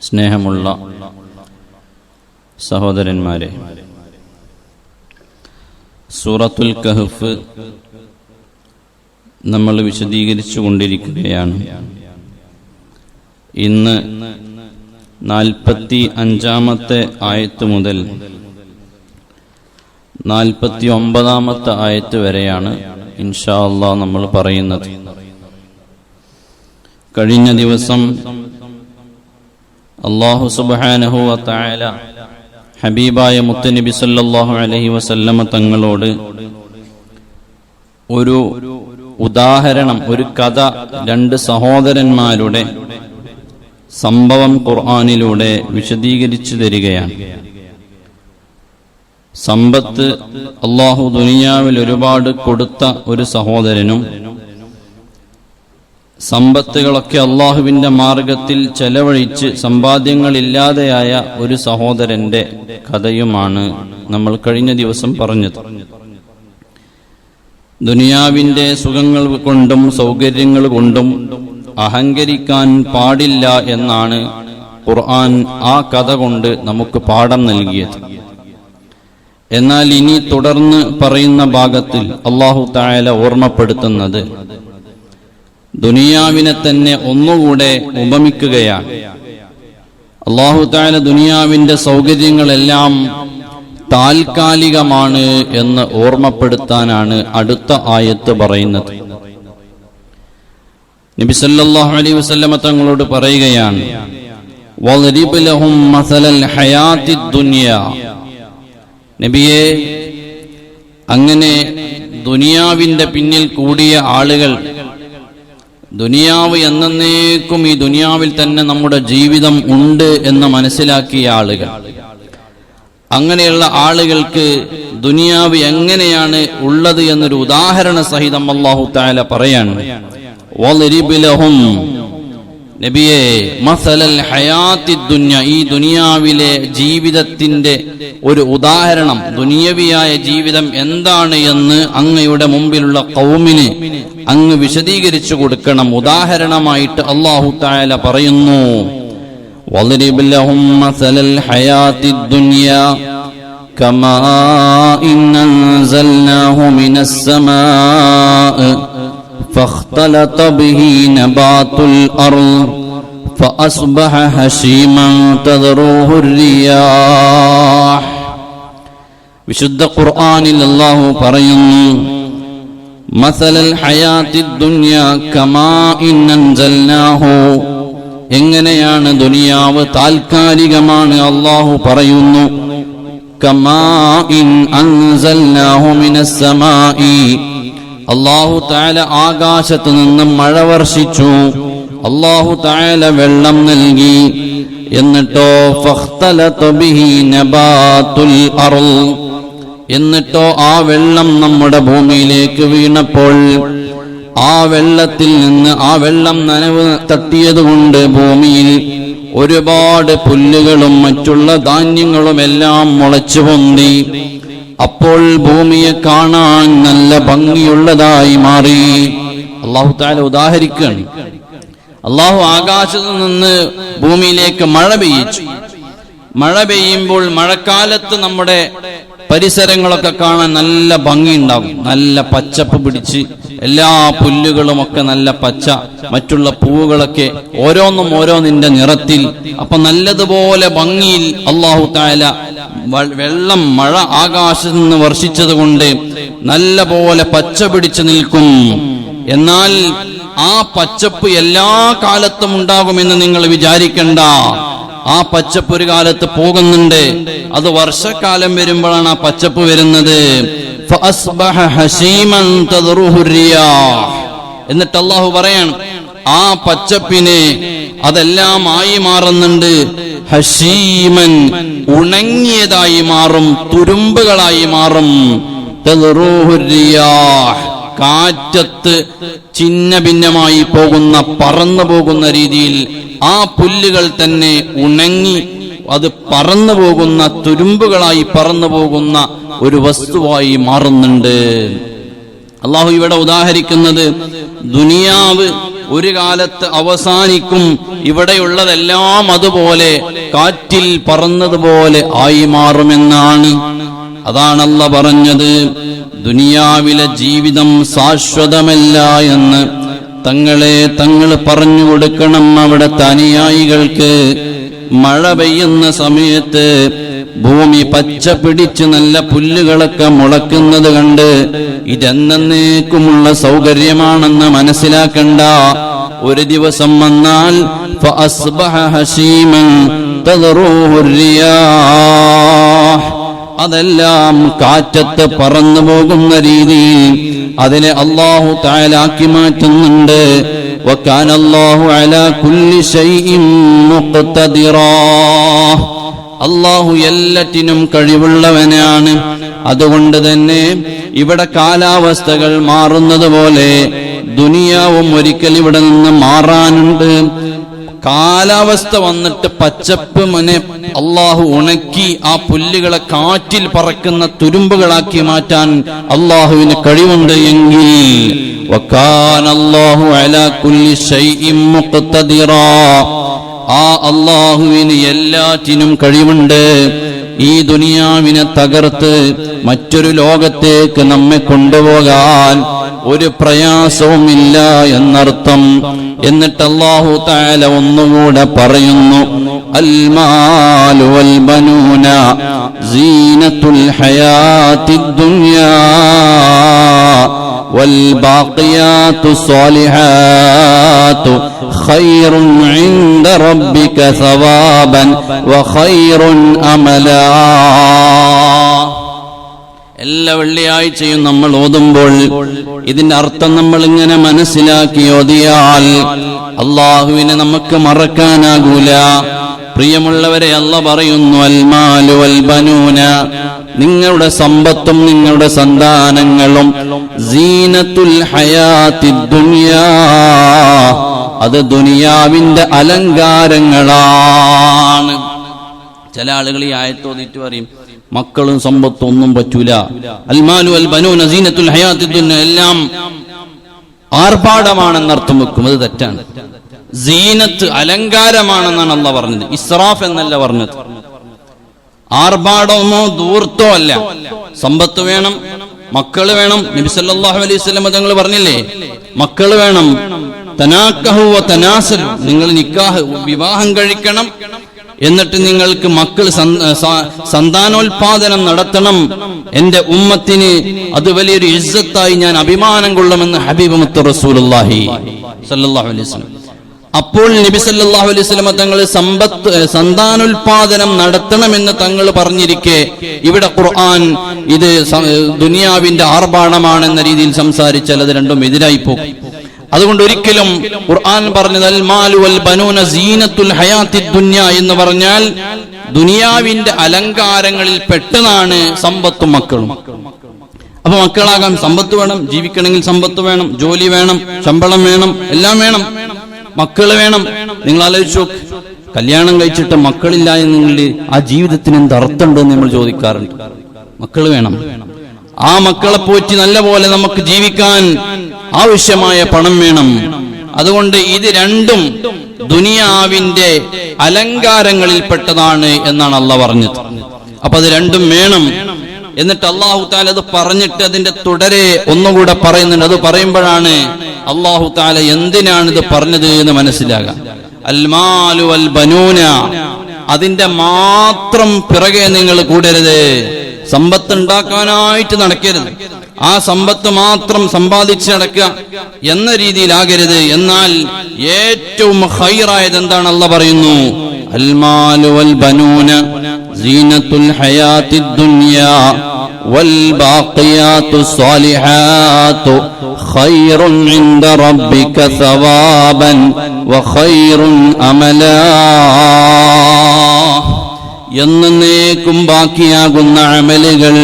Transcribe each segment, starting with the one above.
സ്നേഹമുള്ള സഹോദരന്മാരെ സൂറത്തുൽ കഹഫ് നമ്മൾ വിശദീകരിച്ചു കൊണ്ടിരിക്കുകയാണ്. ഇന്ന് നാൽപ്പത്തി അഞ്ചാമത്തെ ആയത്ത് മുതൽ നാൽപ്പത്തി ഒമ്പതാമത്തെ ആയത്ത് വരെയാണ് ഇൻഷാ അള്ളാ നമ്മൾ പറയുന്നത്. കഴിഞ്ഞ ദിവസം അള്ളാഹു സുബാനഹുവ തായാല ഹബീബായ മുത്തനബി സല്ലാഹു അലഹി വസല്ലമ തങ്ങളോട് ഒരു ഉദാഹരണം ഒരു കഥ രണ്ട് സഹോദരന്മാരുടെ സംഭവം ഖുർആാനിലൂടെ വിശദീകരിച്ചു തരികയാണ്. സമ്പത്ത് അള്ളാഹു ദുനിയാവിൽ ഒരുപാട് കൊടുത്ത ഒരു സഹോദരനും സമ്പത്തുകളൊക്കെ അള്ളാഹുവിന്റെ മാർഗത്തിൽ ചെലവഴിച്ച് സമ്പാദ്യങ്ങളില്ലാതെയായ ഒരു സഹോദരന്റെ കഥയുമാണ് നമ്മൾ കഴിഞ്ഞ ദിവസം പറഞ്ഞത്. ദുനിയാവിന്റെ സുഖങ്ങൾ കൊണ്ടും സൗകര്യങ്ങൾ കൊണ്ടും അഹങ്കരിക്കാൻ പാടില്ല എന്നാണ് ഖുർആൻ ആ കഥ കൊണ്ട് നമുക്ക് പാഠം നൽകിയത്. എന്നാൽ ഇനി തുടർന്ന് പറയുന്ന ഭാഗത്തിൽ അള്ളാഹു തായാല ഓർമ്മപ്പെടുത്തുന്നത് ദുനിയാവിനെ തന്നെ ഒന്നുകൂടെ ഉപമിക്കുകയാണ് അള്ളാഹു താല ദുനിയാവിന്റെ സൗകര്യങ്ങളെല്ലാം താൽക്കാലികമാണ് എന്ന് ഓർമ്മപ്പെടുത്താനാണ് അടുത്ത ആയത്ത് പറയുന്നത്. നബി സല്ലല്ലാഹു അലൈഹി വസല്ലമ തങ്ങളോട് പറയുകയാണ് ലഹും മസലൽ നബിയെ അങ്ങനെ ദുനിയാവിന്റെ പിന്നിൽ കൂടിയ ആളുകൾ ദുനിയാവ് എന്നേക്കും ഈ ദുനിയാവിൽ തന്നെ നമ്മുടെ ജീവിതം ഉണ്ട് എന്ന് മനസ്സിലാക്കിയ ആളുകൾ. അങ്ങനെയുള്ള ആളുകൾക്ക് ദുനിയാവ് എങ്ങനെയാണ് ഉള്ളത് എന്നൊരു ഉദാഹരണ സഹിതം അള്ളാഹു താല പറയാണ്. നബിയെ മസലൽ ഹയാത്തി ദുന്യ ഈ ദുനിയാവിലെ ജീവിതത്തിന്റെ ഒരു ഉദാഹരണം ദുനിയവിയായ ജീവിതം എന്താണ് എന്ന് അങ്ങയുടെ മുമ്പിലുള്ള കൗമിന് അങ്ങ് വിശദീകരിച്ചു കൊടുക്കണം ഉദാഹരണമായിട്ട് അള്ളാഹു താല പറയുന്നു وَاضْرِبْ لَهُم مَّثَلَ الْحَيَاةِ الدُّنْيَا كَمَاءٍ أَنزَلْنَاهُ مِنَ السَّمَاءِ فاختلط به نبات الأرض فأصبح هشيما تذروه الرياح വിശുദ്ധ ഖുർആനിൽ അല്ലാഹു പറയുന്നു മസലൽ ഹയാത്തി ദുനിയ കമാ അൻസൽനാഹു എങ്ങനെയാണ് ദുനിയാവ് താൽക്കാലികമാണ് അള്ളാഹു പറയുന്നു കമാ ഇൻ അൻസൽനാഹു മിനസ് സമാഇ അള്ളാഹു താല ആകാശത്ത് നിന്ന് മഴ വർഷിച്ചു. അള്ളാഹു താല വെള്ളം നൽകി. എന്നിട്ടോ എന്നിട്ടോ ആ വെള്ളം നമ്മുടെ ഭൂമിയിലേക്ക് വീണപ്പോൾ ആ വെള്ളത്തിൽ നിന്ന് ആ വെള്ളം നനവ് തട്ടിയതുകൊണ്ട് ഭൂമിയിൽ ഒരുപാട് പുല്ലുകളും മറ്റുള്ള ധാന്യങ്ങളും എല്ലാം മുളച്ചു പൊന്തി അപ്പോൾ ഭൂമിയെ കാണാൻ നല്ല ഭംഗിയുള്ളതായി മാറി. അള്ളാഹു താല ഉദാഹരിക്കുകയാണ്. അള്ളാഹു ആകാശത്ത് നിന്ന് ഭൂമിയിലേക്ക് മഴ പെയ്യിച്ചു. മഴ പെയ്യുമ്പോൾ മഴക്കാലത്ത് നമ്മുടെ പരിസരങ്ങളൊക്കെ കാണാൻ നല്ല ഭംഗിയുണ്ടാകും. നല്ല പച്ചപ്പ് പിടിച്ച് എല്ലാ പുല്ലുകളും ഒക്കെ നല്ല പച്ച മറ്റുള്ള പൂവുകളൊക്കെ ഓരോന്നും ഓരോന്നിന്റെ നിറത്തിൽ. അപ്പൊ നല്ലതുപോലെ ഭംഗിയിൽ അള്ളാഹു താല വെള്ളം മഴ ആകാശത്ത് നിന്ന് വർഷിച്ചത് കൊണ്ട് നല്ല പോലെ പച്ച പിടിച്ചു നിൽക്കും. എന്നാൽ ആ പച്ചപ്പ് എല്ലാ കാലത്തും ഉണ്ടാകുമെന്ന് നിങ്ങൾ വിചാരിക്കണ്ട. ആ പച്ചപ്പ് ഒരു കാലത്ത് പോകുന്നുണ്ട്. അത് വർഷക്കാലം വരുമ്പോഴാണ് ആ പച്ചപ്പ് വരുന്നത്. എന്നിട്ട് അള്ളാഹു പറയാണ് ആ പച്ചപ്പിനെ അതെല്ലാം ആയി മാറുന്നുണ്ട്. ഹഷീമൻ ഉണങ്ങിയതായി മാറും തുരുമ്പുകളായി മാറും. കാറ്റത്ത് ചിന്ന ഭിന്നമായി പോകുന്ന പറന്നു പോകുന്ന രീതിയിൽ ആ പുല്ലുകൾ തന്നെ ഉണങ്ങി അത് പറന്നു പോകുന്ന തുരുമ്പുകളായി പറന്നു പോകുന്ന ഒരു വസ്തുവായി മാറുന്നുണ്ട്. അള്ളാഹു ഇവിടെ ഉദാഹരിക്കുന്നത് ദുനിയാവ് ഒരു കാലത്ത് അവസാനിക്കും ഇവിടെയുള്ളതെല്ലാം അതുപോലെ കാറ്റിൽ പറന്നതുപോലെ ആയി മാറുമെന്നാണ്. അതാണല്ല പറഞ്ഞത് ദുനിയാവിലെ ജീവിതം ശാശ്വതമല്ല എന്ന് തങ്ങളെ തങ്ങൾ പറഞ്ഞു കൊടുക്കണം അവിടെ അനുയായികൾക്ക്. മഴ പെയ്യുന്ന സമയത്ത് ഭൂമി പച്ച പിടിച്ച് നല്ല പുല്ലുകളൊക്കെ മുളക്കുന്നത് കണ്ട് ഇതെന്നേക്കുമുള്ള സൗകര്യമാണെന്ന് മനസ്സിലാക്കണ്ട. ഒരു ദിവസം വന്നാൽ അതെല്ലാം കാറ്റത്ത് പറന്നു പോകുന്ന രീതിയിൽ അതിനെ അള്ളാഹു താലാക്കി മാറ്റുന്നുണ്ട്. وكان الله على كل شيء مقتدرا അള്ളാഹു എല്ലാറ്റിനും കഴിവുള്ളവനാണ് അതുകൊണ്ട് തന്നെ ഇവിടെ കാലാവസ്ഥകൾ മാറുന്നത് പോലെ ദുനിയാവും ഒരിക്കൽ ഇവിടെ നിന്ന് മാറാനുണ്ട് കാലാവസ്ഥ വന്നിട്ട് പച്ചപ്പ് മനെ അള്ളാഹു ഉണക്കി ആ പുല്ലുകളെ കാറ്റിൽ പറക്കുന്ന തുരുമ്പുകളാക്കി മാറ്റാൻ അള്ളാഹുവിന് കഴിവുണ്ട് എങ്കിൽ ആ അള്ളാഹുവിന് എല്ലാറ്റിനും കഴിവുണ്ട്. ഈ ദുനിയാവിനെ തകർത്ത് മറ്റൊരു ലോകത്തേക്ക് നമ്മെ കൊണ്ടുപോകാൻ ഒരു പ്രയാസവുമില്ല എന്നർത്ഥം. എന്നിട്ട് അള്ളാഹു താല ഒന്നുകൂടെ പറയുന്നു അൽമാലു വൽ ബനൂന സീനത്തുൽ ഹയാത്തി ദുനിയാ والباقيات الصالحات خير عند ربك ثوابا وخير املا എല്ലാ വെള്ളിയാഴ്ചയും നമ്മൾ ഓതുമ്പോൾ ഇതിന്റെ അർത്ഥം നമ്മൾ ഇങ്ങനെ മനസ്സിലാക്കി ഓതിയാൽ അള്ളാഹുവിനെ നമുക്ക് മറക്കാനാകൂല. പ്രിയമുള്ളവരെ അല്ല പറയുന്നു അൽമാലു അൽബനൂന നിങ്ങളുടെ സമ്പത്തും നിങ്ങളുടെ സന്താനങ്ങളും സീനത്തുൽ ഹയാത്തി ദുനിയാ അത് ദുനിയാവിന്റെ അലങ്കാരങ്ങളാണ്. ചില ആളുകൾ ഈ ആയത്തോതിട്ട് പറയും മക്കളും സമ്പത്തും ഒന്നും പറ്റൂല. അൽമാലു അൽ ബനു നസീനത്തുൽ ഹയാത്തി ദുനിയ എല്ലാം ആർഭാടമാണെന്ന് അർത്ഥം വെക്കും. അത് തെറ്റാണ്. സീനത്ത് അലങ്കാരമാണെന്നാണ് അല്ല പറഞ്ഞത്. ഇസ്രാഫ് എന്നല്ല പറഞ്ഞത്. ആർഭാടമോ ദൂർത്തോ അല്ല. സമ്പത്ത് വേണം മക്കൾ വേണം. നബി സല്ലല്ലാഹു അലൈഹി വസല്ലം തങ്ങൾ പറഞ്ഞില്ലേ മക്കൾ വേണം. തനാക്കഹു വ തനാസലു. നിങ്ങൾ നിക്കാഹ് വിവാഹം കഴിക്കണം. എന്നിട്ട് നിങ്ങൾക്ക് മക്കൾ സന്ത- സന്താനോൽപാദനം നടത്തണം. എന്റെ ഉമ്മത്തിന് അത് വലിയൊരു ഇസ്സത്തായി ഞാൻ അഭിമാനം കൊള്ളുമെന്ന് ഹബീബ് മുത്തുറസൂലി അപ്പോൾ നബി സല്ലാഹു അലൈഹി വസല്ലം തങ്ങൾ സമ്പത്ത് സന്താനോൽപാദനം നടത്തണമെന്ന് തങ്ങൾ പറഞ്ഞിരിക്കെ. ഇവിടെ ഖുർആൻ ഇത് ദുനിയാവിന്റെ ആർഭാടമാണെന്ന രീതിയിൽ സംസാരിച്ചാൽ അത് രണ്ടും എതിരായി പോകും. അതുകൊണ്ട് ഒരിക്കലും ഖുർആൻ പറഞ്ഞത് ബനൂന സീനത്തുൽ ഹയാത്തി ദുന്യ എന്ന് പറഞ്ഞാൽ ദുനിയാവിന്റെ അലങ്കാരങ്ങളിൽ പെട്ടതാണ് സമ്പത്തും മക്കളും. അപ്പൊ മക്കളാകാം സമ്പത്ത് വേണം ജീവിക്കണമെങ്കിൽ സമ്പത്ത് വേണം ജോലി വേണം ശമ്പളം വേണം എല്ലാം വേണം. മക്കൾ വേണം. നിങ്ങൾ ആലോചിച്ചു. കല്യാണം കഴിച്ചിട്ട് മക്കളില്ല എന്നുണ്ടെങ്കിൽ ആ ജീവിതത്തിന് എന്ത് അർത്ഥമുണ്ടെന്ന് നമ്മൾ ചോദിക്കാറുണ്ട്. മക്കൾ വേണം. ആ മക്കളെ പോറ്റി നല്ല പോലെ നമുക്ക് ജീവിക്കാൻ ആവശ്യമായ പണം വേണം. അതുകൊണ്ട് ഇത് രണ്ടും ദുനിയാവിന്റെ അലങ്കാരങ്ങളിൽപ്പെട്ടതാണ് എന്നാണ് അല്ല പറഞ്ഞത്. അപ്പൊ അത് രണ്ടും വേണം. എന്നിട്ട് അള്ളാഹു താല അത് പറഞ്ഞിട്ട് അതിന്റെ തുടരെ ഒന്നുകൂടെ പറയുന്നുണ്ട്. അത് പറയുമ്പോഴാണ് അള്ളാഹു താല എന്തിനാണ് ഇത് പറഞ്ഞത് എന്ന് മനസ്സിലാകാം. അൽമാലു അൽ ബനൂന. അതിന്റെ മാത്രം പിറകെ നിങ്ങൾ കൂടരുത്. സമ്പത്ത് ഉണ്ടാക്കാനായിട്ട് നടക്കരുത് ആ സമ്പത്ത് മാത്രം സമ്പാദിച്ച് നടക്കുക എന്ന രീതിയിലാകരുത് എന്നാൽ ഏറ്റവും ഹൈറായത് എന്താണ് അല്ല പറയുന്നു അൽമാലു വൽ ബനൂന സീനത്തുൽ ഹയാത്തി ദുനിയാ والباقيات الصالحات خير عند ربك ثوابا وخير املا എന്നേക്കും ബാക്കിയാകുന്ന അമലുകൾ.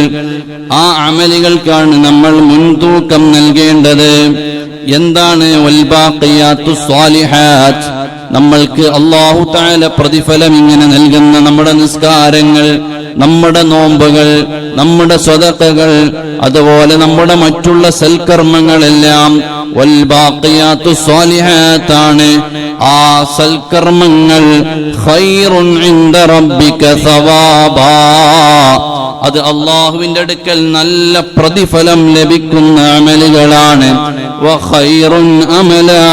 ആ അമലുകൾക്കാണ് നമ്മൾ മുൻതൂക്കം നൽകേണ്ടത്. എന്താണ് സ്വാലിഹാത്ത്? നമ്മൾക്ക് അള്ളാഹു താല പ്രതിഫലം ഇങ്ങനെ നൽകുന്ന നമ്മുടെ നിസ്കാരങ്ങൾ നമ്മുടെ നോമ്പുകൾ നമ്മുടെ സ്വതക്കകൾ അതുപോലെ നമ്മുടെ മറ്റുള്ള സൽക്കർമ്മങ്ങളെല്ലാം സ്വാലിഹാത്താണ്. ആ ثوابا അത് അള്ളാഹുവിന്റെ അടുക്കൽ നല്ല പ്രതിഫലം ലഭിക്കുന്ന അമലുകളാണ്. അമലാ.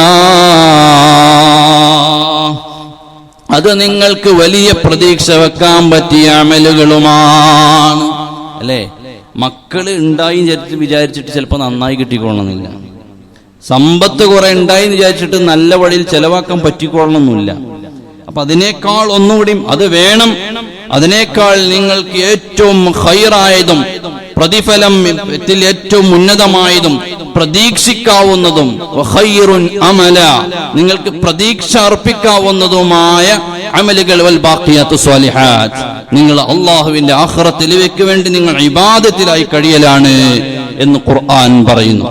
അത് നിങ്ങൾക്ക് വലിയ പ്രതീക്ഷ വെക്കാൻ പറ്റിയ അമലുകളുമാണ്. അല്ലേ? മക്കൾ ഉണ്ടായി വിചാരിച്ച് വിചാരിച്ചിട്ട് ചിലപ്പോൾ നന്നായി കിട്ടിക്കൊള്ളണമെന്നില്ല സമ്പത്ത് കുറെ ഉണ്ടായി എന്ന് വിചാരിച്ചിട്ട് നല്ല വഴിയിൽ ചെലവാക്കാൻ പറ്റിക്കൊള്ളണമെന്നില്ല അപ്പൊ അതിനേക്കാൾ ഒന്നുകൂടി അത് വേണം. അതിനേക്കാൾ നിങ്ങൾക്ക് ഏറ്റവും ഹൈറായതും പ്രതിഫലം ഏറ്റവും ഉന്നതമായതും പ്രതീക്ഷിക്കാവുന്നതും അമല നിങ്ങൾക്ക് പ്രതീക്ഷ അർപ്പിക്കാവുന്നതുമായ അമലുകൾ വൽ ബാഖിയാത്തു സ്വാലിഹാത്ത്. നിങ്ങൾ അള്ളാഹുവിന്റെ ആഖിറത്തിലേക്ക് വേണ്ടി നിങ്ങൾ ഇബാദത്തിലായി കഴിയലാണ് എന്ന് ഖുർആൻ പറയുന്നു.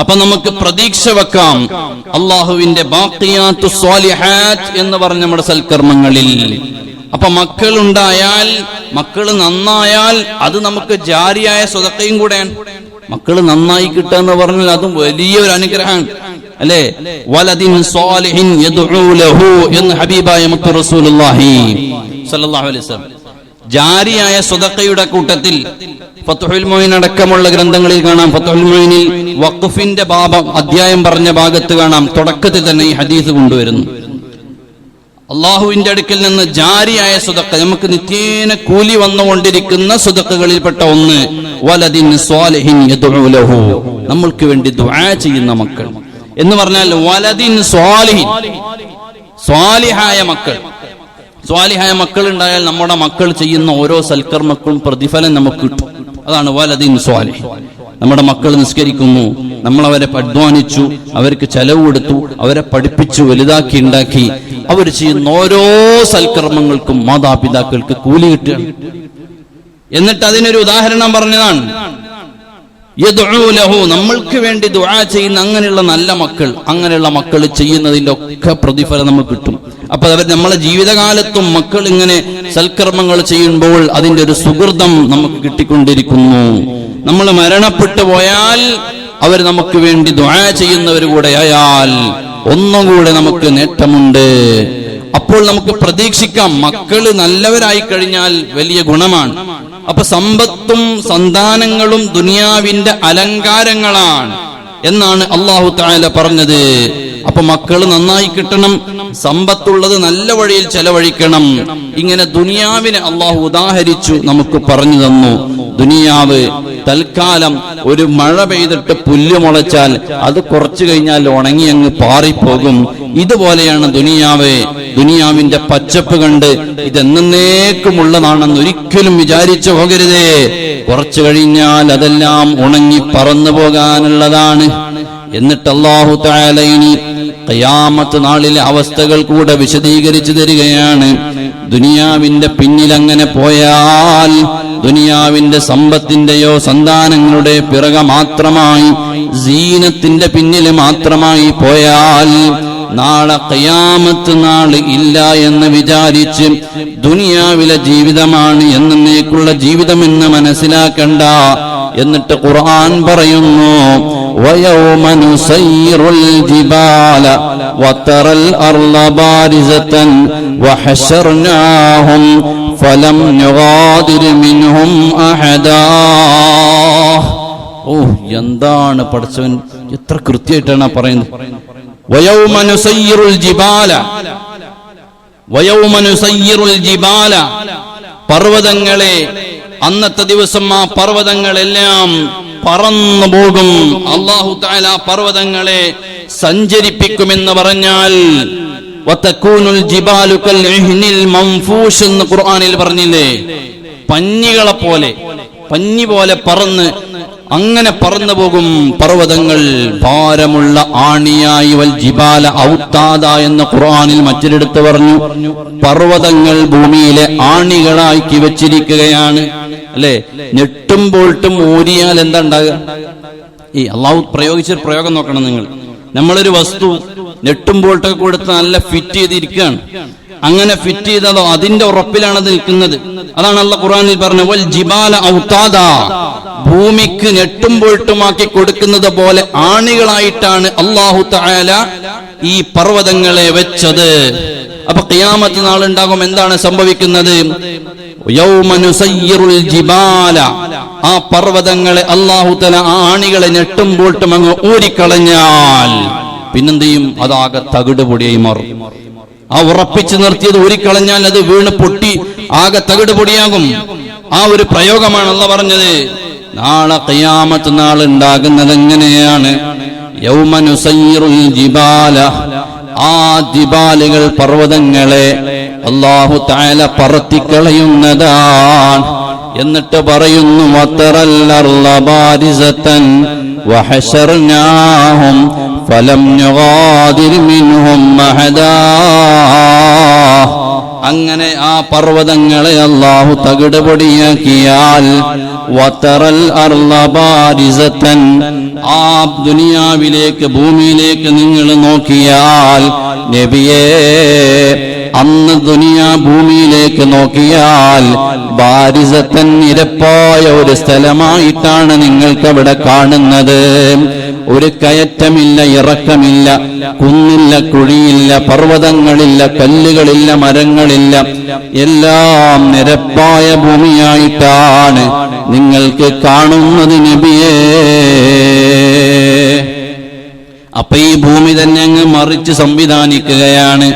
അപ്പൊ നമുക്ക് പ്രതീക്ഷ വെക്കാം. അള്ളാഹുവിന്റെ എന്ന് പറഞ്ഞ നമ്മുടെ സൽക്കർമ്മങ്ങളിൽ. അപ്പൊ മക്കൾ ഉണ്ടായാൽ മക്കൾ നന്നായാൽ അത് നമുക്ക് ജാരിയായ സ്വതക്കയും കൂടെയാണ്. മക്കൾ നന്നായി കിട്ടുക എന്ന് പറഞ്ഞാൽ അതും വലിയൊരു അനുഗ്രഹമാണ്. അല്ലേ? വലദിൻ സ്വാലിഹിൻ ലഹു എന്ന് ഹബീബായ മുത്തു റസൂലുള്ളാഹി അലൈഹി വസല്ലം. ജാരിയായ സ്വതക്കയുടെ കൂട്ടത്തിൽ ഫത്തുഹുൽ മൊയിൻ അടക്കമുള്ള ഗ്രന്ഥങ്ങളിൽ കാണാം. ഫത്തുഹുൽ മൊയിനിൽ വഖഫിന്റെ ഭാഗം അധ്യായം പറഞ്ഞ ഭാഗത്ത് കാണാം. തുടക്കത്തിൽ തന്നെ ഈ ഹദീസ് കൊണ്ടുവരുന്നു. അള്ളാഹുവിന്റെ അടുക്കിൽ നിന്ന് ജാരിയായ സുതക്ക നമുക്ക് നിത്യേന കൂലി വന്നുകൊണ്ടിരിക്കുന്ന സുതക്കകളിൽപ്പെട്ട ഒന്ന് വലദിൻ നമ്മൾക്ക് വേണ്ടി ദുആ ചെയ്യുന്ന മക്കൾ. എന്ന് പറഞ്ഞാൽ വലദിൻ സ്വാലിഹിൻ സ്വാലിഹായ മക്കൾ. സ്വാലിഹായ മക്കൾ ഉണ്ടായാൽ നമ്മുടെ മക്കൾ ചെയ്യുന്ന ഓരോ സൽക്കർമ്മക്കും പ്രതിഫലം നമുക്ക് കിട്ടും. അതാണ് വലദിൻ സ്വാലി. നമ്മുടെ മക്കൾ നിസ്കരിക്കുന്നു നമ്മൾ അവരെ അധ്വാനിച്ചു അവർക്ക് ചെലവ് കൊടുത്തു അവരെ പഠിപ്പിച്ചു വലുതാക്കി ഉണ്ടാക്കി. അവർ ചെയ്യുന്ന ഓരോ സൽക്കർമ്മങ്ങൾക്കും മാതാപിതാക്കൾക്ക് കൂലി കിട്ടുകയാണ് എന്നിട്ട് അതിനൊരു ഉദാഹരണം പറഞ്ഞതാണ്. യദ്ഉ ലഹു നമ്മൾക്ക് വേണ്ടി ദുആ ചെയ്യുന്ന അങ്ങനെയുള്ള നല്ല മക്കൾ അങ്ങനെയുള്ള മക്കൾ ചെയ്യുന്നതിന്റെ ഒക്കെ പ്രതിഫലം നമുക്ക് കിട്ടും. അപ്പൊ അവർ നമ്മളെ ജീവിതകാലത്തും മക്കൾ ഇങ്ങനെ സൽക്കർമ്മങ്ങൾ ചെയ്യുമ്പോൾ അതിന്റെ ഒരു സുഹൃതം നമുക്ക് കിട്ടിക്കൊണ്ടിരിക്കുന്നു. നമ്മൾ മരണപ്പെട്ടു പോയാൽ അവർ നമുക്ക് വേണ്ടി ദുആ ചെയ്യുന്നവർ കൂടെ ആയാൽ ഒന്നും കൂടെ നമുക്ക് നേട്ടമുണ്ട്. അപ്പോൾ നമുക്ക് പ്രതീക്ഷിക്കാം മക്കൾ നല്ലവരായി കഴിഞ്ഞാൽ വലിയ ഗുണമാണ്. അപ്പൊ സമ്പത്തും സന്താനങ്ങളും ദുനിയാവിന്റെ അലങ്കാരങ്ങളാണ് എന്നാണ് അള്ളാഹു താല പറഞ്ഞത്. അപ്പൊ മക്കൾ നന്നായി കിട്ടണം സമ്പത്തുള്ളത് നല്ല വഴിയിൽ ചെലവഴിക്കണം. ഇങ്ങനെ ദുനിയാവിനെ അള്ളാഹു ഉദാഹരിച്ചു നമുക്ക് പറഞ്ഞു തന്നു. ദുനിയാവ് തൽക്കാലം ഒരു മഴ പെയ്തിട്ട് പുല്ല് മുളച്ചാൽ അത് കുറച്ചു കഴിഞ്ഞാൽ ഉണങ്ങി അങ്ങ് പാറിപ്പോകും. ഇതുപോലെയാണ് ദുനിയാവേ. ദുനിയാവിന്റെ പച്ചപ്പ് കണ്ട് ഇതെന്നേക്കുമുള്ളതാണെന്ന് ഒരിക്കലും വിചാരിച്ചു പോകരുതേ. കുറച്ചു കഴിഞ്ഞാൽ അതെല്ലാം ഉണങ്ങി പറന്നു പോകാനുള്ളതാണ്. എന്നിട്ട് അള്ളാഹു താല ഇനി കയാമത്ത് നാളിലെ അവസ്ഥകൾ കൂടെ വിശദീകരിച്ചു തരികയാണ്. ദുനിയാവിന്റെ പിന്നിലങ്ങനെ പോയാൽ ദുനിയാവിന്റെ സമ്പത്തിന്റെയോ സന്താനങ്ങളുടെ പിറക മാത്രമായി സീനത്തിന്റെ പിന്നിൽ മാത്രമായി പോയാൽ നാളെ കയാമത്ത് നാള് ഇല്ല എന്ന് വിചാരിച്ച് ദുനിയാവിലെ ജീവിതമാണ് എന്നേക്കുള്ള ജീവിതമെന്ന് മനസ്സിലാക്കണ്ട എന്നിട്ട് ഖുർആൻ പറയുന്നു ويوم نسير الجبال وترى الأرض بارزة وحشرناهم فلم نغادر منهم أحدا ഓ എന്താണ് പഠിച്ചവൻ എത്ര കൃത്യമായിട്ടാണ് ആ പറയുന്നത് വയൗമ നുസയ്യിറുൽ ജിബാല പർവതങ്ങളെ അന്നത്തെ ദിവസം ആ പർവതങ്ങളെല്ലാം പറന്നു പോകും. അള്ളാഹു താല പർവതങ്ങളെ സഞ്ചരിപ്പിക്കുമെന്ന് പറഞ്ഞാൽ എന്ന് പറഞ്ഞില്ലേ? പഞ്ഞികളെ പോലെ പഞ്ഞി പോലെ പറന്ന് അങ്ങനെ പറന്നു പോകും പർവതങ്ങൾ. ഭാരമുള്ള ആണിയായി വൽ ജിബാല ഔത്താദ എന്ന ഖുർആനിൽ മറ്റൊരിടത്ത് പറഞ്ഞു പർവതങ്ങൾ ഭൂമിയിലെ ആണികളാക്കി വെച്ചിരിക്കുകയാണ് അല്ലെ? ഞെട്ടും ബോൾട്ടും ഊരിയാൽ എന്താ ഉണ്ടാകുക? ഈ അള്ളാഹു പ്രയോഗിച്ചൊരു പ്രയോഗം നോക്കണം നിങ്ങൾ. നമ്മളൊരു വസ്തു നെട്ടും ബോൾട്ടൊക്കെ കൊടുത്ത് നല്ല ഫിറ്റ് ചെയ്തിരിക്കുകയാണ്. അങ്ങനെ ഫിറ്റ് ചെയ്തതോ അതിന്റെ ഉറപ്പിലാണ് അത് നിൽക്കുന്നത്. അതാണ് അല്ല ഖുറാനിൽ പറഞ്ഞ വൽ ജിബാല ഔതാദ. ഭൂമിക്ക് ഞെട്ടും പൊഴുട്ടുമാക്കി കൊടുക്കുന്നത് പോലെ ആണികളായിട്ടാണ് അള്ളാഹു തായാല ഈ പർവതങ്ങളെ വെച്ചത്. അപ്പൊ കിയാമത്ത് നാളുണ്ടാകും എന്താണ് സംഭവിക്കുന്നത്? ജിബാല. ആ പർവതങ്ങളെ അള്ളാഹു തല ആ ആണികളെ ഞെട്ടും പൊട്ടും അങ്ങ് ഊരിക്കളഞ്ഞാൽ അതാകെ തകിട് പൊടിയായി മാറും. ആ ഉറപ്പിച്ചു നിർത്തിയത് ഊരിക്കളഞ്ഞാൽ അത് വീണ് പൊട്ടി ആകെ തകിട് പൊടിയാകും ആ ഒരു പ്രയോഗമാണ് പറഞ്ഞത്. നാളെ കയ്യാമത്ത് നാൾ ഉണ്ടാകുന്നത് എങ്ങനെയാണ്? ജിബാല. ആ ജിബാലുകൾ പർവതങ്ങളെ അള്ളാഹു താല പറത്തിക്കളയുന്നതാണ്. എന്നിട്ട് പറയുന്നു അങ്ങനെ ആ പർവതങ്ങളെ അള്ളാഹു തകിടപൊടിയാക്കിയാൽ വത്തറൽ അർലബാരിസത്തൻ ആ ദുനിയാവിലേക്ക് ഭൂമിയിലേക്ക് നിങ്ങൾ നോക്കിയാൽ നബിയേ അന്ന് ദുനിയാ ഭൂമിയിലേക്ക് നോക്കിയാൽ ബാരിസത്തൻ നിരപ്പായ ഒരു സ്ഥലമായിട്ടാണ് നിങ്ങൾക്ക് അവിടെ കാണുന്നത്. ഒരു കയറ്റമില്ല ഇറക്കമില്ല കുന്നില്ല കുഴിയില്ല പർവതങ്ങളില്ല കല്ലുകളില്ല മരങ്ങളില്ല. എല്ലാം നിരപ്പായ ഭൂമിയായിട്ടാണ് നിങ്ങൾക്ക് കാണുന്നത് നബിയേ. അപ്പൊ ഈ ഭൂമി തന്നെ അങ്ങ് മറിച്ച് സംവിധാനിക്കുകയാണ്.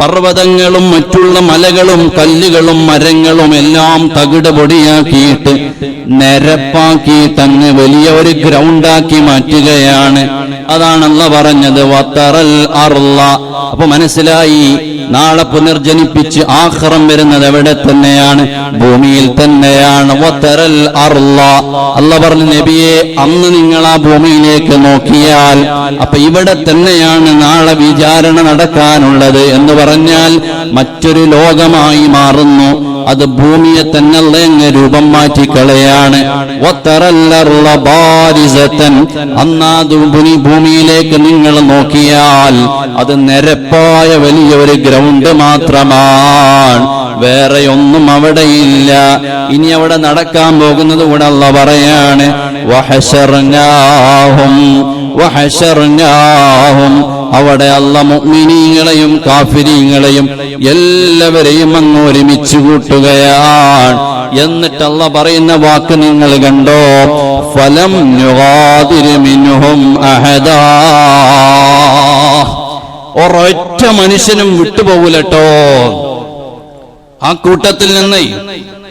പർവതങ്ങളും മറ്റുള്ള മലകളും കല്ലുകളും മരങ്ങളും എല്ലാം തകിട് പൊടിയാക്കിയിട്ട് നിരപ്പാക്കിയിട്ട് അങ്ങ് വലിയ ഒരു ഗ്രൗണ്ടാക്കി മാറ്റുകയാണ്. അതാണല്ല പറഞ്ഞത് വത്തറൽ അറുള്ള അപ്പൊ മനസ്സിലായി നാളെ പുനർജനിപ്പിച്ച് ആഹ്റം വരുന്നത് എവിടെ തന്നെയാണ്? ഭൂമിയിൽ തന്നെയാണ്. വത്തറൽ അറുള്ള അല്ല പറഞ്ഞു നബിയെ അന്ന് നിങ്ങൾ ആ ഭൂമിയിലേക്ക് നോക്കിയാൽ അപ്പൊ ഇവിടെ തന്നെയാണ് നാളെ വിചാരണ നടക്കാനുള്ളത് എന്ന് പറഞ്ഞാൽ മറ്റൊരു ലോകമായി മാറുന്നു. അത് ഭൂമിയെ തന്നെ അങ്ങ് രൂപം മാറ്റിക്കളയാണ്. അന്നാ ദുബുനി ഭൂമിയിലേക്ക് നിങ്ങൾ നോക്കിയാൽ അത് നിരപ്പായ വലിയ ഒരു ഗ്രൗണ്ട് മാത്രമാണ്. വേറെ ഒന്നും അവിടെ ഇല്ല. ഇനി അവിടെ നടക്കാൻ പോകുന്നത് കൂടെ അല്ല പറയാണ്. വഹശർനാഹും അവിടെ അല്ല മുഅ്മിനീങ്ങളെയും കാഫിരീങ്ങളെയും എല്ലാവരെയും അങ്ങ് ഒരുമിച്ച് കൂട്ടുകയാണ്. എന്നിട്ട് അല്ല പറയുന്ന വാക്ക് നിങ്ങൾ കണ്ടോ? ഫലം നുഗാദിരു മിൻഹും അഹദാ. ഒരൊറ്റ മനുഷ്യനും വിട്ടുപോകൂലട്ടോ. ആ കൂട്ടത്തിൽ നിന്ന്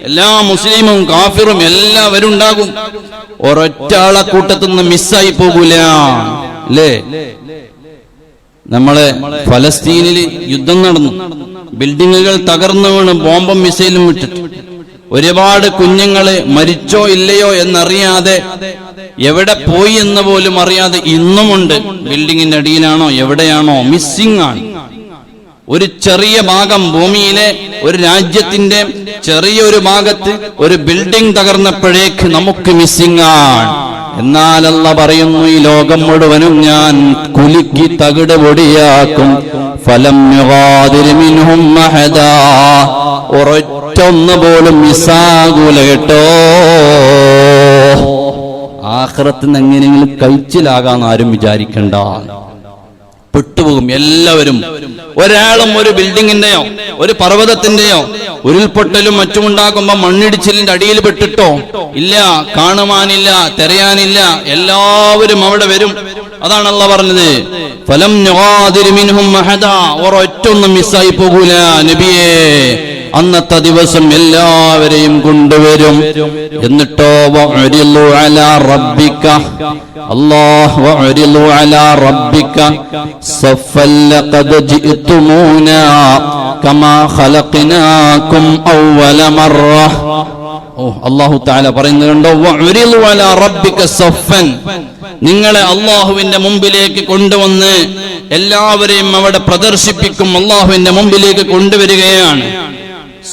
എല്ലാ മുസ്ലിമും കാഫിറും എല്ലാവരും ഉണ്ടാകും. ഒരൊറ്റ ആളെ കൂട്ടത്തിൽ നിന്ന് മിസ്സായി പോകൂല. അല്ലേ നമ്മളെ ഫലസ്തീനിൽ യുദ്ധം നടന്നു. ബിൽഡിങ്ങുകൾ തകർന്നു വീണ് ബോംബും മിസൈലും വിട്ടിട്ട്. ഒരുപാട് കുഞ്ഞുങ്ങൾ മരിച്ചോ ഇല്ലയോ എന്നറിയാതെ എവിടെ പോയി എന്ന് പോലും അറിയാതെ ഇന്നുമുണ്ട്. ബിൽഡിങ്ങിന്റെ അടിയിലാണോ എവിടെയാണോ? മിസ്സിംഗ് ആണ്. ഒരു ചെറിയ ഭാഗം ഭൂമിയിലെ ഒരു രാജ്യത്തിന്റെ ചെറിയൊരു ഭാഗത്ത് ഒരു ബിൽഡിംഗ് തകർന്നപ്പോഴേക്ക് നമുക്ക് മിസ്സിംഗ് ആണ്. എന്നാലല്ല പറയുന്നു ഈ ലോകം മുഴുവനും ഞാൻ കുലുക്കി തകിട് പൊടിയാക്കും. ഫലം ഒരൊറ്റൊന്ന് പോലും മിസ്സാകൂല കേട്ടോ. ആഹ്റത്തിന് എങ്ങനെയെങ്കിലും കഴിച്ചിലാകാന്ന് ആരും വിചാരിക്കണ്ട. പെട്ടുപോകും എല്ലാവരും. ഒരാളും ഒരു ബിൽഡിങ്ങിന്റെയോ ഒരു പർവതത്തിന്റെയോ ഉരുൾപൊട്ടലും മറ്റും ഉണ്ടാകുമ്പോ മണ്ണിടിച്ചിലിന്റെ അടിയിൽ പെട്ടിട്ടോ? ഇല്ല കാണുവാനില്ല തെരയാനില്ല എല്ലാവരും അവിടെ വരും. അതാണല്ല പറഞ്ഞത്. ഫലം നുഗാദിരു ഒരൊറ്റൊന്നും മിസ്സായി പോകൂല. നബിയേ അന്നത്തെ ദിവസം എല്ലാവരെയും കൊണ്ടുവരും. എന്നിട്ടോ അല്ലാഹു തആല പറയുന്നുണ്ടോ? വഅരിളു അലാ റബ്ബിക സഫൻ. നിങ്ങളെ അള്ളാഹുവിന്റെ മുമ്പിലേക്ക് കൊണ്ടുവന്ന് എല്ലാവരെയും അവിടെ പ്രദർശിപ്പിക്കും. അള്ളാഹുവിന്റെ മുമ്പിലേക്ക് കൊണ്ടുവരികയാണ്.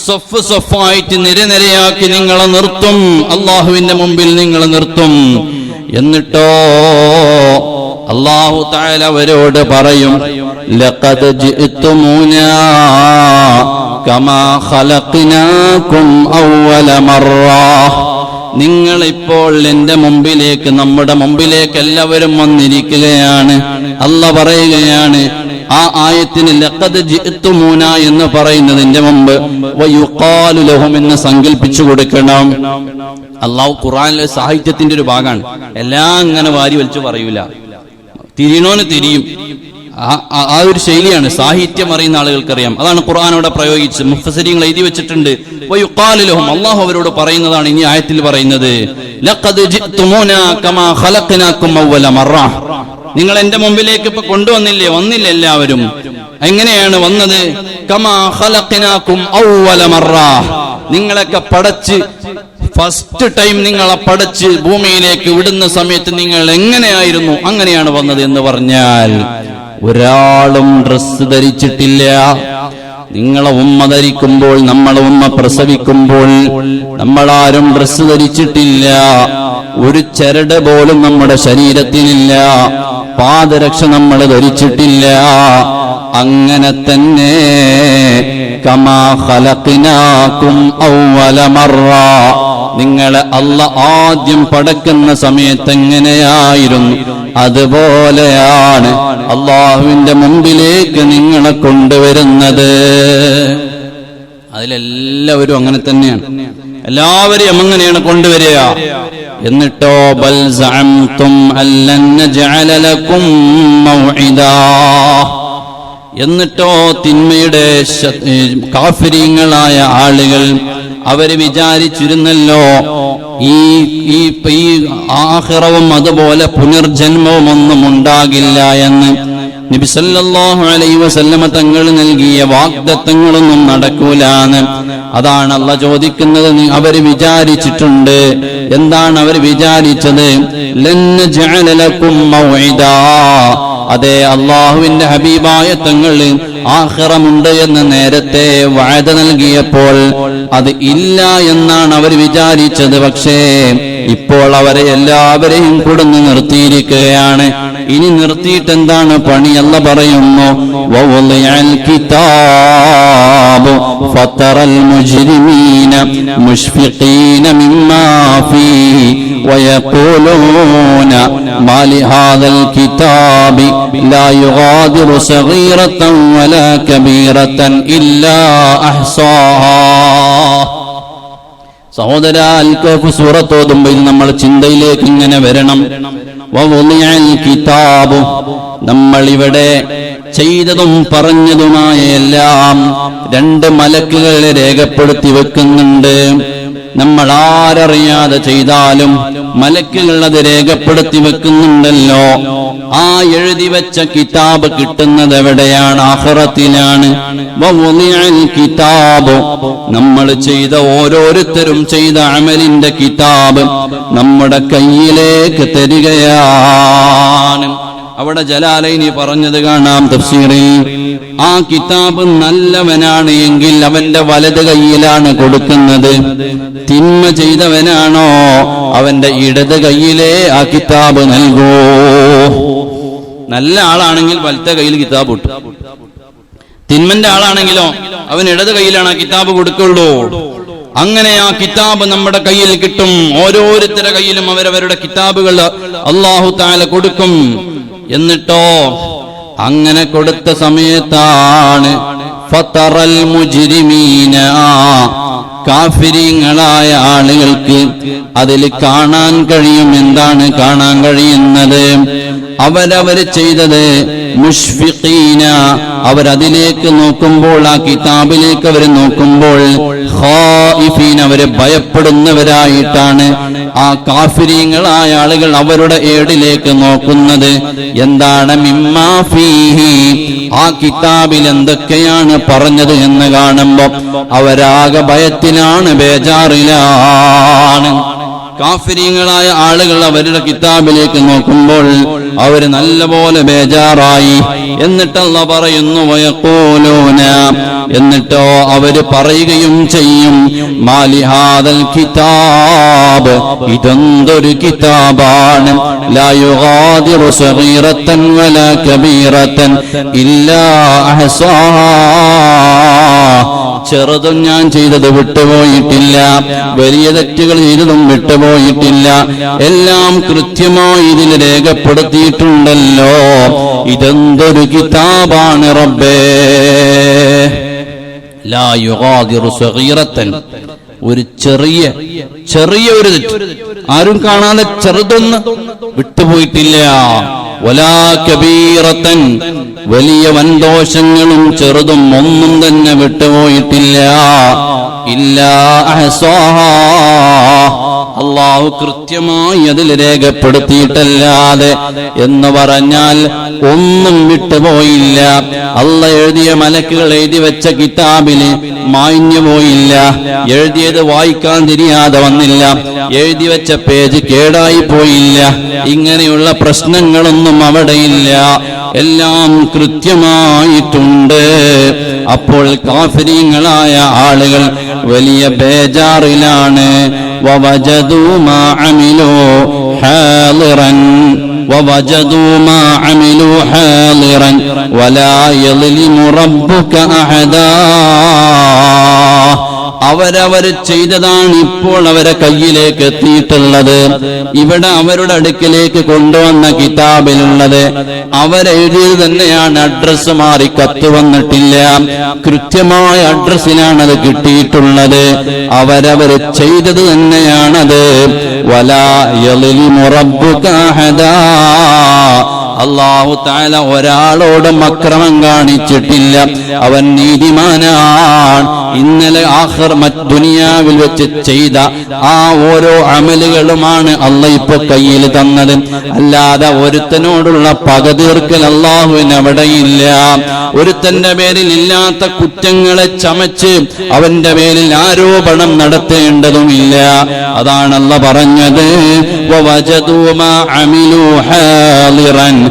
സൊഫ് സൊഫായിട്ട് നിരനിരയാക്കി നിങ്ങളെ നിർത്തും. അള്ളാഹുവിന്റെ മുമ്പിൽ നിങ്ങളെ നിർത്തും. എന്നിട്ടോ അള്ളാഹു താല പറയും ലഖദ് കമാ ഖലഖ്നാകും അവ്വല മറ. നിങ്ങൾ ഇപ്പോൾ എന്റെ മുമ്പിലേക്ക് നമ്മുടെ മുമ്പിലേക്ക് എല്ലാവരും വന്നിരിക്കുകയാണ്. അല്ല പറയുകയാണ് ആ ആയത്തിന് ലഖദ് എന്ന് എന്ന് പറയുന്നതിന്റെ മുമ്പ് ലഹും എന്ന് സങ്കല്പിച്ചു കൊടുക്കണം. അള്ളാഹു ഖുറാനിലെ സാഹിത്യത്തിന്റെ ഒരു ഭാഗമാണ്. എല്ലാം അങ്ങനെ വാരി വലിച്ചു പറയൂല. തിരിയണോന് തിരിയും. ആ- ഒരു ശൈലിയാണ്. സാഹിത്യം അറിയുന്ന ആളുകൾക്കറിയാം. അതാണ് ഖുർആൻ അവിടെ പ്രയോഗിച്ച് മുഫസരിങ്ങൾ എഴുതി വെച്ചിട്ടുണ്ട്. അള്ളാഹു അവരോട് പറയുന്നതാണ് ഇനി ആയത്തിൽ പറയുന്നത്. നിങ്ങൾ എന്റെ മുമ്പിലേക്ക് ഇപ്പൊ കൊണ്ടുവന്നില്ലേ? വന്നില്ല എല്ലാവരും? എങ്ങനെയാണ് വന്നത്? നിങ്ങളൊക്കെ പടച്ച് ഫസ്റ്റ് ടൈം നിങ്ങളെ പടച്ച് ഭൂമിയിലേക്ക് വിടുന്ന സമയത്ത് നിങ്ങൾ എങ്ങനെയായിരുന്നു? അങ്ങനെയാണ് വന്നത് എന്ന് പറഞ്ഞാൽ ഒരാളും ഡ്രസ്സ് ധരിച്ചിട്ടില്ല. നിങ്ങളെ ഉമ്മ ധരിക്കുമ്പോൾ നമ്മളെ ഉമ്മ പ്രസവിക്കുമ്പോൾ നമ്മളാരും ഡ്രസ്സ് ധരിച്ചിട്ടില്ല. ഒരു ചരട് പോലും നമ്മുടെ ശരീരത്തിലില്ല. പാദരക്ഷ നമ്മൾ ധരിച്ചിട്ടില്ല. അങ്ങനെ തന്നെ കമാ ഖലഖ്നാകും അവ്വല മറ നിങ്ങളെ അല്ല ആദ്യം പടക്കുന്ന സമയത്ത് എങ്ങനെയായിരുന്നു? അതുപോലെയാണ് അള്ളാഹുവിന്റെ മുമ്പിലേക്ക് നിങ്ങളെ കൊണ്ടുവരുന്നത്. അതിലെല്ലാവരും അങ്ങനെ തന്നെയാണ്. എല്ലാവരെയും അങ്ങനെയാണ് കൊണ്ടുവരിക. എന്നിട്ടോ ബൽ സഅംതും അല്ലൻ ജാലലക്കും ലക്കും മൗഇദാ. എന്നിട്ടോ തിന്മയുടെ കാഫര്യങ്ങളായ ആളുകൾ അവർ വിചാരിച്ചിരുന്നല്ലോ ഈ ഈ ആഹ്റവും അതുപോലെ പുനർജന്മവും ഒന്നും ഉണ്ടാകില്ല എന്ന്. നബി സല്ലല്ലാഹു അലൈഹി വസല്ലമ തങ്ങൾ നൽകിയ വാഗ്ദത്തങ്ങളൊന്നും നടക്കൂലാന്ന് അതാണ് അല്ല ചോദിക്കുന്നത്. അവർ വിചാരിച്ചിട്ടുണ്ട്. എന്താണ് അവർ വിചാരിച്ചത്? ലന്ന നജ്അല ലക്കും മൗഇദാ. അതെ അള്ളാഹുവിന്റെ ഹബീബായ തങ്ങൾ ആഹ്റമുണ്ട് എന്ന് നേരത്തെ വാഴ നൽകിയപ്പോൾ അത് ഇല്ല എന്നാണ് അവർ വിചാരിച്ചത്. പക്ഷേ ഇപ്പോൾ അവരെ എല്ലാവരെയും കൊടുന്ന് നിർത്തിയിരിക്കുകയാണ്. ഇനി നിർത്തിയിട്ട് എന്താണ് പണി? അല്ല പറയുന്നു കിതാബ്. ഫതറൽ മുജ്രിമീന മുഷ്ഫിഖീന മിമ്മാ ഫീഹി ويقولون ما لهذا الكتاب لا يغادر صغيرة ولا كبيرة إلا أحصاها സഹോദര അൽക്കഫ് സൂറത്തോതുമ്പോൾ നമ്മൾ ചിന്തയിലേക്ക് ഇങ്ങനെ വരണം വവുളിഅൽ കിതാബു നമ്മൾ ഇവിടെ ചെയ്തതും പറഞ്ഞതുമായ എല്ലാം രണ്ട് മലക്കുകളെ രേഖപ്പെടുത്തി വെക്കുന്നുണ്ട്. നമ്മൾ ആരറിയാതെ ചെയ്താലും മലക്കുകൾ അത് രേഖപ്പെടുത്തി വെക്കുന്നുണ്ടല്ലോ. ആ എഴുതി വെച്ച കിതാബ് കിട്ടുന്നത് എവിടെയാണ്? ആഹ്റത്തിലാണ്. വവുളിഅൽ കിതാബ്. നമ്മൾ ചെയ്ത ഓരോരുത്തരും ചെയ്ത അമലിന്റെ കിതാബ് നമ്മുടെ കയ്യിലേക്ക് തരികയാണ്. അവിടെ ജലാലൈനി പറഞ്ഞത് കാണാം തഫ്സീറിൽ. ആ കിതാബ് നല്ലവനാണ് എങ്കിൽ അവന്റെ വലത് കൈയിലാണ് കൊടുക്കുന്നത്. തിന്മ ചെയ്തവനാണോ അവന്റെ ഇടത് കൈയിലേ ആ കിതാബ് നൽകൂ. നല്ല ആളാണെങ്കിൽ വലത്തെ കയ്യിൽ കിതാബ് ഇട്ടു. തിന്മന്റെ ആളാണെങ്കിലോ അവൻ ഇടത് കയ്യിലാണ് ആ കിതാബ് കൊടുക്കുള്ളൂ. അങ്ങനെ ആ കിതാബ് നമ്മുടെ കയ്യിൽ കിട്ടും. ഓരോരുത്തരുടെ കയ്യിലും അവരവരുടെ കിതാബുകൾ അള്ളാഹു താല കൊടുക്കും. എന്നിട്ടോ അങ്ങനെ കൊടുത്ത സമയത്താണ് ഫതറൽ മുജിരിമീന കാഫിരിങ്ങളായ ആളുകൾക്ക് അതിൽ കാണാൻ കഴിയും. എന്താണ് കാണാൻ കഴിയുന്നത്? അവരവർ ചെയ്തത് മുഷ്ഫിഖീന. അവരതിലേക്ക് നോക്കുമ്പോൾ ആ കിതാബിലേക്ക് അവർ നോക്കുമ്പോൾ ഖായിഫീൻ അവരെ ഭയപ്പെടുന്നവരായിട്ടാണ് ആ കാഫിരീങ്ങളായ ആളുകൾ അവരുടെ ഏടിലേക്ക് നോക്കുന്നത്. എന്താണ്? മിമ്മാ ഫീഹി. ആ കിതാബിൽ എന്തൊക്കെയാണ് പറഞ്ഞത് എന്ന് കാണുമ്പോൾ അവരാകെ ഭയത്തിലാണ് ബേജാറിലാണ്. കാഫിര്യങ്ങളായ ആളുകൾ അവരുടെ കിതാബിലേക്ക് നോക്കുമ്പോൾ അവർ നല്ലപോലെ ബേജാറായി. എന്നിട്ടല്ല പറയുന്നു വയക്കോലോന എന്നിട്ടോ അവർ പറയുകയും ചെയ്യും മാലിഹാദൽ കിതാബ്. ഇതെന്തൊരു കിതാബാണ്. ലാ യുഗാദിറു സഗീറത്തൻ വലാ കബീറത്തൻ ഇല്ലാ അഹ്സാഹാ ചെറുതും ഞാൻ ചെയ്തത് വിട്ടുപോയിട്ടില്ല. വലിയ തെറ്റുകൾ ചെയ്തതും വിട്ടുപോയിട്ടില്ല. എല്ലാം കൃത്യമായി ഇതിൽ രേഖപ്പെടുത്തിയിട്ടുണ്ടല്ലോ. ഇതെന്തൊരു കിതാബാണ് റബ്ബേ? ലാ ഒരു ചെറിയ ചെറിയ ഒരു തെറ്റ്. ആരും കാണാതെ ചെറുതൊന്ന് വിട്ടുപോയിട്ടില്ല. വലാ വലിയ വൻദോഷങ്ങളും ചെറുതും ഒന്നും തന്നെ വിട്ടുപോയിട്ടില്ല ഇല്ല. അള്ളാഹു കൃത്യമായി അതിൽ രേഖപ്പെടുത്തിയിട്ടല്ലാതെ എന്ന് പറഞ്ഞാൽ ഒന്നും വിട്ടുപോയില്ല. അല്ല എഴുതിയ മലക്കുകൾ എഴുതി വെച്ച കിതാബിൽ മാഞ്ഞു പോയില്ല. എഴുതിയത് വായിക്കാൻ തിരിയാതെ വന്നില്ല. എഴുതി വെച്ച പേജ് കേടായി പോയില്ല. ഇങ്ങനെയുള്ള പ്രശ്നങ്ങളൊന്നും അവിടെയില്ല. എല്ലാം കൃത്യമായിട്ടുണ്ട്. അപ്പോൾ കാഫര്യങ്ങളായ ആളുകൾ വലിയ ബേജാറിലാണ്. ووجدوا ما عملوا حاضرا ووجدوا ما عملوا حاضرا. ولا يظلم ربك أحدا. അവരവര് ചെയ്തതാണ് ഇപ്പോൾ അവരെ കയ്യിലേക്ക് എത്തിയിട്ടുള്ളത്. ഇവിടെ അവരുടെ അടുക്കിലേക്ക് കൊണ്ടുവന്ന കിതാബിലുള്ളത്. അവരെഴുതിയത് തന്നെയാണ് അഡ്രസ്സ് മാറി കത്ത് വന്നിട്ടില്ല. കൃത്യമായ അഡ്രസ്സിലാണ് അത് കിട്ടിയിട്ടുള്ളത്. അവരവർ ചെയ്തത് തന്നെയാണത്. വലാ അഹദാ. അള്ളാഹു താല ഒരാളോടും അക്രമം കാണിച്ചിട്ടില്ല. അവൻ നീതിമാനാണ്. ഇന്നലെ ആഹർ ദുനിയാവിൽ വെച്ച് ചെയ്ത ആ ഓരോ അമലുകളുമാണ് അല്ല ഇപ്പൊ കയ്യിൽ തന്നത്. അല്ലാതെ ഒരുത്തനോടുള്ള പക തീർക്കൽ അള്ളാഹുവിന് അവിടെയില്ല. ഒരുത്തന്റെ പേരിൽ ഇല്ലാത്ത കുറ്റങ്ങളെ ചമച്ച് അവന്റെ പേരിൽ ആരോപണം നടത്തേണ്ടതുമില്ല. അതാണല്ല പറഞ്ഞത്. അമിലു ഹാലിറൻ.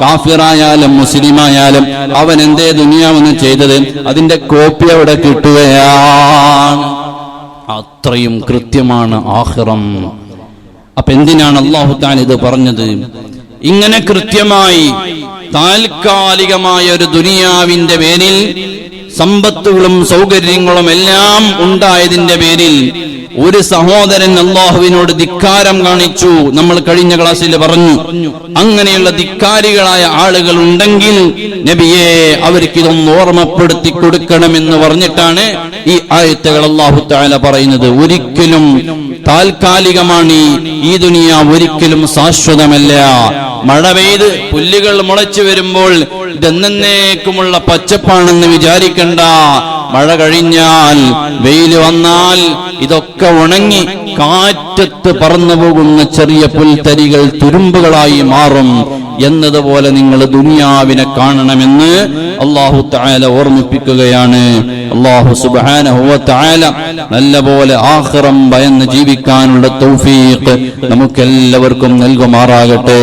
കാഫിറായാലും മുസ്ലിമായാലും അവൻ എന്തേ ദുനിയാവെന്ന് ചെയ്തത് അതിന്റെ കോപ്പി അവിടെ കിട്ടുകയാണ്. അത്രയും കൃത്യമാണ് ആഹ്റം. അപ്പൊ എന്തിനാണ് അള്ളാഹു താൻ ഇത് പറഞ്ഞത്? ഇങ്ങനെ കൃത്യമായി താൽക്കാലികമായ ഒരു ദുനിയാവിന്റെ പേരിൽ സമ്പത്തുകളും സൗകര്യങ്ങളും എല്ലാം ഉണ്ടായതിന്റെ പേരിൽ ഒരു സഹോദരൻ അള്ളാഹുവിനോട് ധിക്കാരം കാണിച്ചു. നമ്മൾ കഴിഞ്ഞ ക്ലാസ്സിൽ പറഞ്ഞു. അങ്ങനെയുള്ള ധിക്കാരികളായ ആളുകൾ ഉണ്ടെങ്കിൽ നബിയെ അവർക്ക് ഇതൊന്ന് ഓർമ്മപ്പെടുത്തി കൊടുക്കണമെന്ന് പറഞ്ഞിട്ടാണ് ഈ ആയത്തുകൾ അള്ളാഹു താല പറയുന്നത്. ഒരിക്കലും താൽക്കാലികമാണ് ഈ- ദുനിയ ഒരിക്കലും ശാശ്വതമല്ല. മഴ പെയ്ത് പുല്ലുകൾ മുളച്ചു വരുമ്പോൾ ഇതെന്നേക്കുമുള്ള പച്ചപ്പാണെന്ന് വിചാരിക്കണ്ട. മഴ കഴിഞ്ഞാൽ വെയിൽ വന്നാൽ ഇതൊക്കെ ഉണങ്ങി കാറ്റത്ത് പറന്നു പോകുന്ന ചെറിയ പുൽത്തരികൾ തുരുമ്പുകളായി മാറും. എന്നതുപോലെ നിങ്ങൾ ദുനിയാവിനെ കാണണമെന്ന് അള്ളാഹു താല ഓർമ്മിപ്പിക്കുകയാണ്. അള്ളാഹു സുബാനഹുവ നല്ല നല്ലപോലെ ആഹ്റം ഭയന്ന് ജീവിക്കാനുള്ള തൗഫീഖ് നമുക്കെല്ലാവർക്കും നൽകുമാറാകട്ടെ.